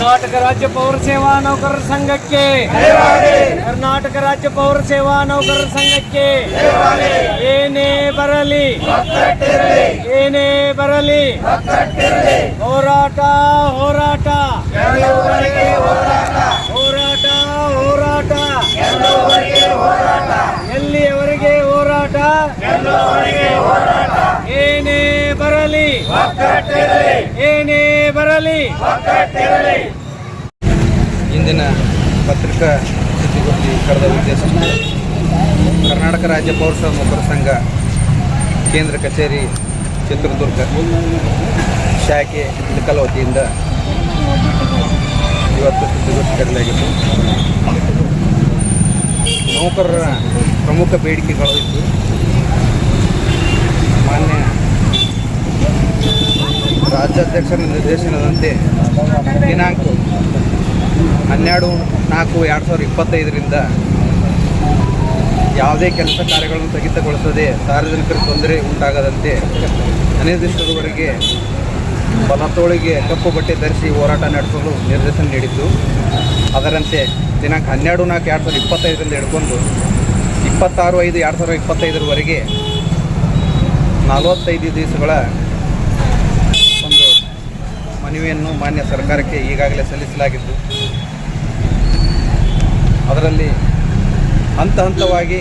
ಕರ್ನಾಟಕ ರಾಜ್ಯ ಪೌರ ಸೇವಾ ನೌಕರರ ಸಂಘಕ್ಕೆ. ಕರ್ನಾಟಕ ರಾಜ್ಯ ಪೌರ ಸೇವಾ ನೌಕರರ ಸಂಘಕ್ಕೆ. ಏನೇ ಬರಲಿ. ಏನೇ ಬರಲಿ. ಹೋರಾಟ ಹೋರಾಟ. ಹೋರಾಟ ಹೋರಾಟ. ಎಲ್ಲಿಯವರೆಗೆ ಹೋರಾಟ? ಏನೇ ಬರಲಿ. ಏನೇ ಬರಲಿ. ಇಂದಿನ ಪತ್ರಿಕಾ ಸುದ್ದಿಗೋಷ್ಠಿ ಕರೆದ ಉದ್ದೇಶ ಕರ್ನಾಟಕ ರಾಜ್ಯ ಪೌರಸಭಾ ಸಂಘ ಕೇಂದ್ರ ಕಚೇರಿ ಚಿತ್ರದುರ್ಗ ಶಾಖೆ ಇಳಕಲ್ ವತಿಯಿಂದ ಇವತ್ತು ಸುದ್ದಿಗೋಷ್ಠಿ ಕರೆಯಲಾಗಿತ್ತು ನೌಕರರ ಪ್ರಮುಖ ಬೇಡಿಕೆಗಳು ಇದ್ದು ಮಾನ್ಯ ರಾಜ್ಯಾಧ್ಯಕ್ಷರ ನಿರ್ದೇಶನದಂತೆ ದಿನಾಂಕ ಹನ್ನೆರಡು ನಾಲ್ಕು ಎರಡು ಸಾವಿರದ ಇಪ್ಪತ್ತೈದರಿಂದ ಯಾವುದೇ ಕೆಲಸ ಕಾರ್ಯಗಳನ್ನು ಸ್ಥಗಿತಗೊಳಿಸದೆ ಸಾರ್ವಜನಿಕರ ತೊಂದರೆ ಉಂಟಾಗದಂತೆ ಅನಿರ್ದಿಷ್ಟದವರೆಗೆ ಬಲತೋಳಿಗೆ ಕಪ್ಪು ಬಟ್ಟೆ ಧರಿಸಿ ಹೋರಾಟ ನಡೆಸಲು ನಿರ್ದೇಶನ ನೀಡಿತ್ತು ಅದರಂತೆ ದಿನಾಂಕ ಹನ್ನೆರಡು ನಾಲ್ಕು ಎರಡು ಸಾವಿರದ ಇಪ್ಪತ್ತೈದರಿಂದ ಹಿಡ್ಕೊಂಡು ಇಪ್ಪತ್ತಾರು ಐದು ಎರಡು ಸಾವಿರದ ಇಪ್ಪತ್ತೈದರವರೆಗೆ ನಲವತ್ತೈದು ದಿವಸಗಳ ಮನವಿಯನ್ನು ಮಾನ್ಯ ಸರ್ಕಾರಕ್ಕೆ ಈಗಾಗಲೇ ಸಲ್ಲಿಸಲಾಗಿದ್ದು, ಅದರಲ್ಲಿ ಹಂತ ಹಂತವಾಗಿ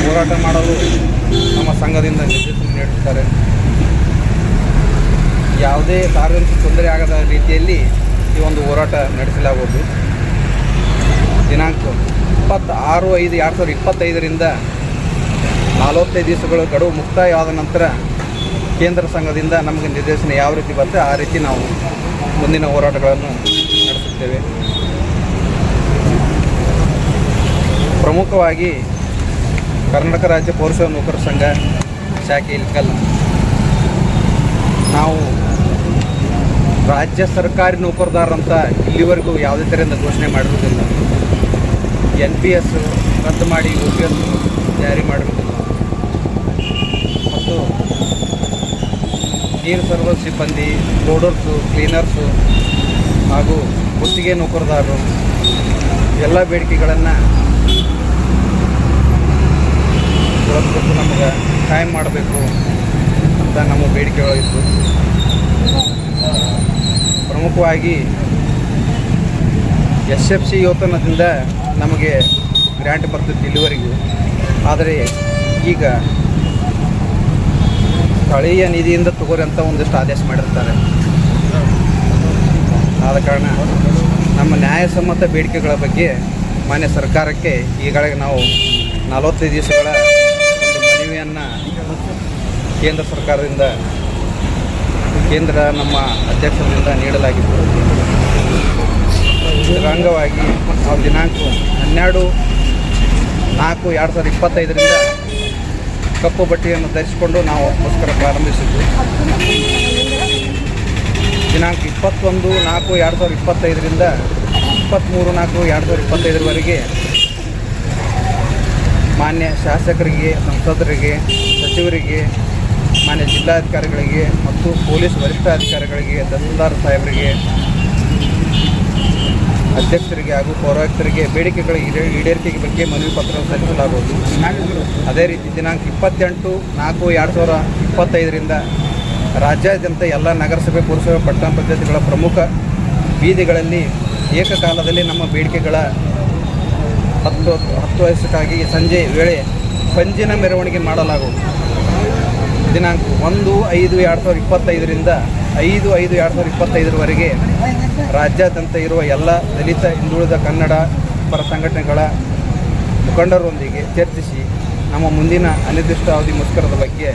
ಹೋರಾಟ ಮಾಡಲು ನಮ್ಮ ಸಂಘದಿಂದ ನಿರ್ದೇಶನ ನೀಡುತ್ತಾರೆ. ಯಾವುದೇ ಸಾರ್ವಜನಿಕ ತೊಂದರೆ ಆಗದ ರೀತಿಯಲ್ಲಿ ಈ ಒಂದು ಹೋರಾಟ ನಡೆಸಲಾಗುವುದು. ದಿನಾಂಕ ಇಪ್ಪತ್ತಾರು ಐದು, ಎರಡು ಸಾವಿರದ ಇಪ್ಪತ್ತೈದರಿಂದ ನಲವತ್ತೈದು ದಿವಸಗಳು ಗಡುವು ಮುಕ್ತಾಯವಾದ ನಂತರ ಕೇಂದ್ರ ಸಂಘದಿಂದ ನಮಗೆ ನಿರ್ದೇಶನ ಯಾವ ರೀತಿ ಬರುತ್ತೆ ಆ ರೀತಿ ನಾವು ಮುಂದಿನ ಹೋರಾಟಗಳನ್ನು ನಡೆಸುತ್ತೇವೆ. ಪ್ರಮುಖವಾಗಿ ಕರ್ನಾಟಕ ರಾಜ್ಯ ಪೌರಸೇವಾ ನೌಕರ ಸಂಘ ಶಾಖೆ ಇಲ್ಕಲ್ ನಾವು ರಾಜ್ಯ ಸರ್ಕಾರಿ ನೌಕರದಾರರಂತ ಇಲ್ಲಿವರೆಗೂ ಯಾವುದೇ ಥರದಿಂದ ಘೋಷಣೆ ಮಾಡಿರುವುದಿಲ್ಲ. ಎನ್ ಪಿ ಎಸ್ ರದ್ದು ಮಾಡಿ ಯು ಪಿ ಎಸ್ ಜಾರಿ ಮಾಡಿರುವುದಿಲ್ಲ ನೀರು ಸರ್ವರ್ ಸಿಬ್ಬಂದಿ ಲೋಡರ್ಸು ಕ್ಲೀನರ್ಸು ಹಾಗೂ ಗುತ್ತಿಗೆ ನೌಕರದಾರರು ಎಲ್ಲ ಬೇಡಿಕೆಗಳನ್ನು ಕೊಟ್ಟು ನಮಗೆ ಕಾಯಂ ಮಾಡಬೇಕು ಅಂತ ನಮ್ಮ ಬೇಡಿಕೆಗಳಿತ್ತು ಪ್ರಮುಖವಾಗಿ ಎಸ್ ಎಫ್ ಸಿ ಯೋತನದಿಂದ ನಮಗೆ ಗ್ರ್ಯಾಂಟ್ ಬರ್ತಿತ್ತು ಇಲ್ಲಿವರೆಗೂ ಆದರೆ ಈಗ ಸ್ಥಳೀಯ ನಿಧಿಯಿಂದ ತಗೋರಿ ಅಂತ ಒಂದಿಷ್ಟು ಆದೇಶ ಮಾಡಿರ್ತಾರೆ. ಆದ ಕಾರಣ ನಮ್ಮ ನ್ಯಾಯಸಮ್ಮತ ಬೇಡಿಕೆಗಳ ಬಗ್ಗೆ ಮಾನ್ಯ ಸರ್ಕಾರಕ್ಕೆ ಈಗಾಗಲೇ ನಾವು ನಲವತ್ತೈದು ದಿವಸಗಳ ಮನವಿಯನ್ನು ಕೇಂದ್ರ ಸರ್ಕಾರದಿಂದ ಕೇಂದ್ರ ನಮ್ಮ ಅಧ್ಯಕ್ಷರಿಂದ ನೀಡಲಾಗಿತ್ತು. ಇದರ ಅಂಗವಾಗಿ ನಾವು ದಿನಾಂಕ ಹನ್ನೆರಡು ನಾಲ್ಕು ಎರಡು ಸಾವಿರದ ಇಪ್ಪತ್ತೈದರಿಂದ ಕಪ್ಪು ಬಟ್ಟೆಯನ್ನು ಧರಿಸಿಕೊಂಡು ನಾವು ಅದಕ್ಕೋಸ್ಕರ ಪ್ರಾರಂಭಿಸಿದ್ವಿ. ದಿನಾಂಕ ಇಪ್ಪತ್ತೊಂದು ನಾಲ್ಕು ಎರಡು ಸಾವಿರದ ಇಪ್ಪತ್ತೈದರಿಂದ ಇಪ್ಪತ್ತ್ಮೂರು ನಾಲ್ಕು ಎರಡು ಸಾವಿರದ ಇಪ್ಪತ್ತೈದರವರೆಗೆ ಮಾನ್ಯ ಶಾಸಕರಿಗೆ, ಸಂಸದರಿಗೆ, ಸಚಿವರಿಗೆ, ಮಾನ್ಯ ಜಿಲ್ಲಾಧಿಕಾರಿಗಳಿಗೆ ಮತ್ತು ಪೊಲೀಸ್ ವರಿಷ್ಠಾಧಿಕಾರಿಗಳಿಗೆ, ತಹಸೀಲ್ದಾರ್ ಸಾಹೇಬರಿಗೆ ಅಧ್ಯಕ್ಷರಿಗೆ ಹಾಗೂ ಪೌರಾಯುಕ್ತರಿಗೆ ಬೇಡಿಕೆಗಳ ಈಡೇ ಈಡೇರಿಕೆಗೆ ಬಗ್ಗೆ ಮನವಿ ಪತ್ರ ಸಲ್ಲಿಸಲಾಗುವುದು. ಅದೇ ರೀತಿ ದಿನಾಂಕ ಇಪ್ಪತ್ತೆಂಟು ನಾಲ್ಕು ಎರಡು ಸಾವಿರ ಇಪ್ಪತ್ತೈದರಿಂದ ರಾಜ್ಯಾದ್ಯಂತ ಎಲ್ಲ ನಗರಸಭೆ, ಪುರಸಭೆ, ಪಟ್ಟಣ ಪಂಚಾಯತಿಗಳ ಪ್ರಮುಖ ಬೀದಿಗಳಲ್ಲಿ ಏಕಕಾಲದಲ್ಲಿ ನಮ್ಮ ಬೇಡಿಕೆಗಳ ಹತ್ತು ಹತ್ತು ವಯಸ್ಸಕ್ಕಾಗಿ ಸಂಜೆ ವೇಳೆ ಪಂಜಿನ ಮೆರವಣಿಗೆ ಮಾಡಲಾಗುವುದು. ದಿನಾಂಕ ಒಂದು ಐದು ಎರಡು ಸಾವಿರದ ಇಪ್ಪತ್ತೈದರಿಂದ ಐದು ಐದು ಎರಡು ಸಾವಿರದ ಇಪ್ಪತ್ತೈದರವರೆಗೆ ರಾಜ್ಯಾದ್ಯಂತ ಇರುವ ಎಲ್ಲ ದಲಿತ, ಹಿಂದುಳಿದ ಕನ್ನಡ ಪರ ಸಂಘಟನೆಗಳ ಮುಖಂಡರೊಂದಿಗೆ ಚರ್ಚಿಸಿ ನಮ್ಮ ಮುಂದಿನ ಅನಿರ್ದಿಷ್ಟಾವಧಿ ಮುಷ್ಕರದ ಬಗ್ಗೆ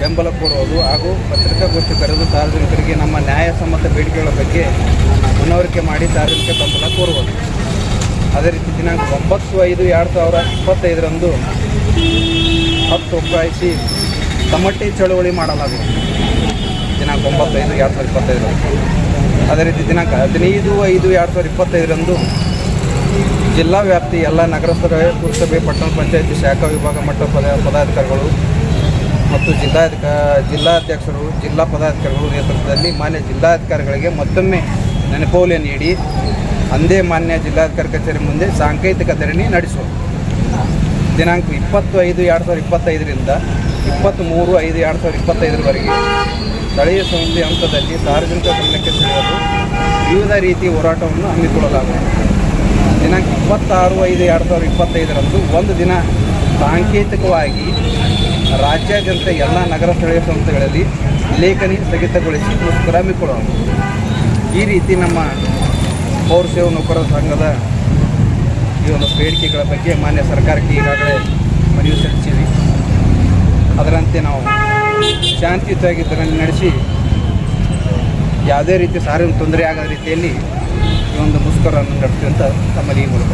ಬೆಂಬಲ ಕೋರುವುದು ಹಾಗೂ ಪತ್ರಿಕಾಗೋಷ್ಠಿ ಕರೆದು ಸಾರ್ವಜನಿಕರಿಗೆ ನಮ್ಮ ನ್ಯಾಯಸಮ್ಮತ ಬೇಡಿಕೆಗಳ ಬಗ್ಗೆ ಮನವರಿಕೆ ಮಾಡಿ ಸಾರ್ವಜನಿಕ ಬೆಂಬಲ ಕೋರುವುದು. ಅದೇ ರೀತಿ ದಿನಾಂಕ ಒಂಬತ್ತು ಐದು ಎರಡು ಸಾವಿರ ಇಪ್ಪತ್ತೈದರಂದು ಹತ್ತು ಒಪ್ಪಾಯಿಸಿ ತಮಟೆ ಚಳುವಳಿ ಮಾಡಲಾಗುವುದು. ದಿನಾಂಕ ಒಂಬತ್ತೈದು, ಎರಡು ಸಾವಿರದ ಇಪ್ಪತ್ತೈದರಂದು. ಅದೇ ರೀತಿ ದಿನಾಂಕ ಹದಿನೈದು, ಐದು, ಎರಡು ಸಾವಿರದ ಇಪ್ಪತ್ತೈದರಂದು ಜಿಲ್ಲಾ ವ್ಯಾಪ್ತಿ ಎಲ್ಲ ನಗರಸಭೆ ಪುರಸಭೆ, ಪಟ್ಟಣ ಪಂಚಾಯತಿ, ಶಾಖಾ ವಿಭಾಗ, ಮಟ್ಟ ಪದ, ಪದಾಧಿಕಾರಿಗಳು ಮತ್ತು ಜಿಲ್ಲಾಧಿಕ, ಜಿಲ್ಲಾಧ್ಯಕ್ಷರು, ಜಿಲ್ಲಾ ಪದಾಧಿಕಾರಿಗಳು ನೇತೃತ್ವದಲ್ಲಿ ಮಾನ್ಯ ಜಿಲ್ಲಾಧಿಕಾರಿಗಳಿಗೆ ಮತ್ತೊಮ್ಮೆ ನೆನಪೋಲೆ ನೀಡಿ, ಅಂದೇ ಮಾನ್ಯ ಜಿಲ್ಲಾಧಿಕಾರಿ ಕಚೇರಿ ಮುಂದೆ ಸಾಂಕೇತಿಕ ಧರಣಿ ನಡೆಸುವ. ದಿನಾಂಕ ಇಪ್ಪತ್ತು ಐದು ಎರಡು ಸಾವಿರದ ಇಪ್ಪತ್ತೈದರಿಂದ ಇಪ್ಪತ್ತ್ಮೂರು ಐದು, ಎರಡು ಸಾವಿರದ ಇಪ್ಪತ್ತೈದರವರೆಗೆ ಸ್ಥಳೀಯ ಸಂಸ್ಥೆ ಹಂತದಲ್ಲಿ ಸಾರ್ವಜನಿಕ ಗಮನಕ್ಕೆ ಸೆಳೆಯಲು ವಿವಿಧ ರೀತಿಯ ಹೋರಾಟವನ್ನು ಹಮ್ಮಿಕೊಳ್ಳಲಾಗುತ್ತದೆ ದಿನಾಂಕ ಇಪ್ಪತ್ತಾರು ಐದು ಎರಡು ಸಾವಿರದ ಇಪ್ಪತ್ತೈದರಂದು ಒಂದು ದಿನ ಸಾಂಕೇತಿಕವಾಗಿ ರಾಜ್ಯಾದ್ಯಂತ ಎಲ್ಲ ನಗರ ಸ್ಥಳೀಯ ಸಂಸ್ಥೆಗಳಲ್ಲಿ ಲೇಖನಿ ಸ್ಥಗಿತಗೊಳಿಸಿ ಮುಷ್ಕರ ಈ ರೀತಿ ನಮ್ಮ ಪೌರ ಸೇವಾ ನೌಕರರ ಸಂಘದ ಈ ಒಂದು ಬೇಡಿಕೆಗಳ ಬಗ್ಗೆ ಮಾನ್ಯ ಸರ್ಕಾರಕ್ಕೆ ಈಗಾಗಲೇ ಮನವಿ ಸಲ್ಲಿಸಿವಿ ಅದರಂತೆ ನಾವು ಶಾಂತಿಯುತವಾಗಿ ಇದನ್ನು ನಡೆಸಿ ಯಾವುದೇ ರೀತಿ ಸಾರಿನ ತೊಂದರೆ ಆಗದ ರೀತಿಯಲ್ಲಿ ಈ ಒಂದು ಮುಷ್ಕರವನ್ನು ನಡೆಸಿ ಅಂತ ತಮ್ಮಲ್ಲಿ ಈ ಮೂಲಕ